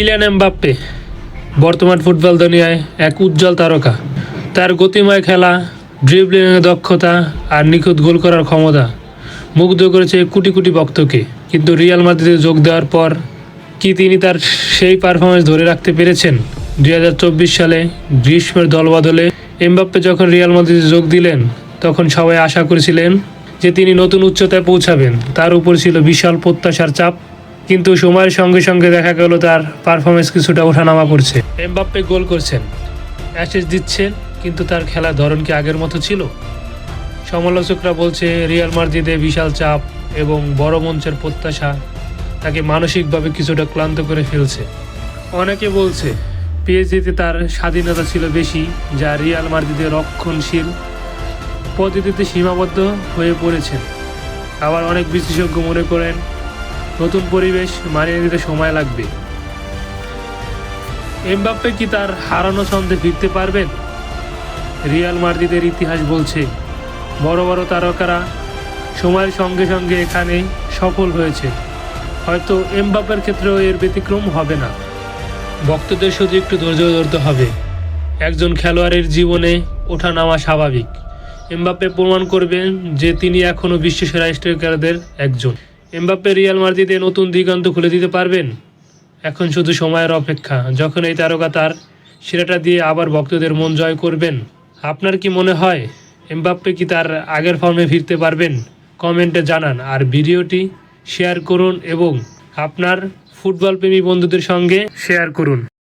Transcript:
Kylian Mbappe, বর্তমান football দুনিয়ায় এক উজ্জ্বল তারকা। তার গতিময় খেলা ড্রিবলিংয়ের দক্ষতা আর নিখুঁত গোল করার ক্ষমতা মুগ্ধ করেছে কোটি কোটি ভক্তকে। কিন্তু রিয়াল মাদ্রিদে যোগ দেওয়ার পর কি তিনি তার সেই পারফরমেন্স ধরে রাখতে পেরেছেন? দুই হাজার চব্বিশ সালে গ্রীষ্মের দলবদলে এমবাপ্পে যখন রিয়াল মাদ্রিদে যোগ দিলেন, তখন সবাই আশা করেছিলেন যে তিনি নতুন উচ্চতায় পৌঁছাবেন। তার উপর ছিল বিশাল প্রত্যাশার চাপ। কিন্তু সময়ের সঙ্গে সঙ্গে দেখা গেল তার পারফরমেন্স কিছুটা ওঠানামা করছে। এমবাপ্পে গোল করছেন। অ্যাসেস দিচ্ছেন, কিন্তু তার খেলার ধরন কি আগের মতো ছিল? সমালোচকরা বলছে, রিয়াল মাদ্রিদে বিশাল চাপ এবং বড় মঞ্চের প্রত্যাশা তাকে মানসিকভাবে কিছুটা ক্লান্ত করে ফেলছে। অনেকে বলছে পিএসজিতে তার স্বাধীনতা ছিল বেশি, যা রিয়াল মাদ্রিদে রক্ষণশীল পদ্ধতিতে সীমাবদ্ধ হয়ে পড়েছেন আবার অনেক বিশেষজ্ঞ মনে করেন নতুন পরিবেশ মানিয়ে নিতে সময় লাগবে। এমবাপ্পে কি তার হারানো ছন্দে ফিরতে পারবেন? রিয়াল মাদ্রিদের ইতিহাস বলছে, বড় বড় তারকারা সময়ের সঙ্গে সঙ্গে এখানে সফল হয়েছে। হয়তো এমবাপ্পের ক্ষেত্রেও এর ব্যতিক্রম হবে না। ভক্তদের শুধু একটু ধৈর্য ধরতে হবে। একজন খেলোয়াড়ের জীবনে ওঠা নামা স্বাভাবিক। এমবাপ্পে প্রমাণ করবেন যে তিনি এখনও বিশ্বসেরা স্ট্রাইকারদের একজন। এমবাপ্পে রিয়াল মার্জিতে নতুন দিগন্ত খুলে দিতে পারবেন? এখন শুধু সময়ের অপেক্ষা। যখন এই তারকা তার সেরাটা দিয়ে আবার ভক্তদের মন জয় করবেন, আপনার কি মনে হয় এমবাপ্পে কি তার আগের ফর্মে ফিরতে পারবেন? কমেন্টে জানান। আর ভিডিওটি শেয়ার করুন এবং আপনার ফুটবল প্রেমী বন্ধুদের সঙ্গে শেয়ার করুন।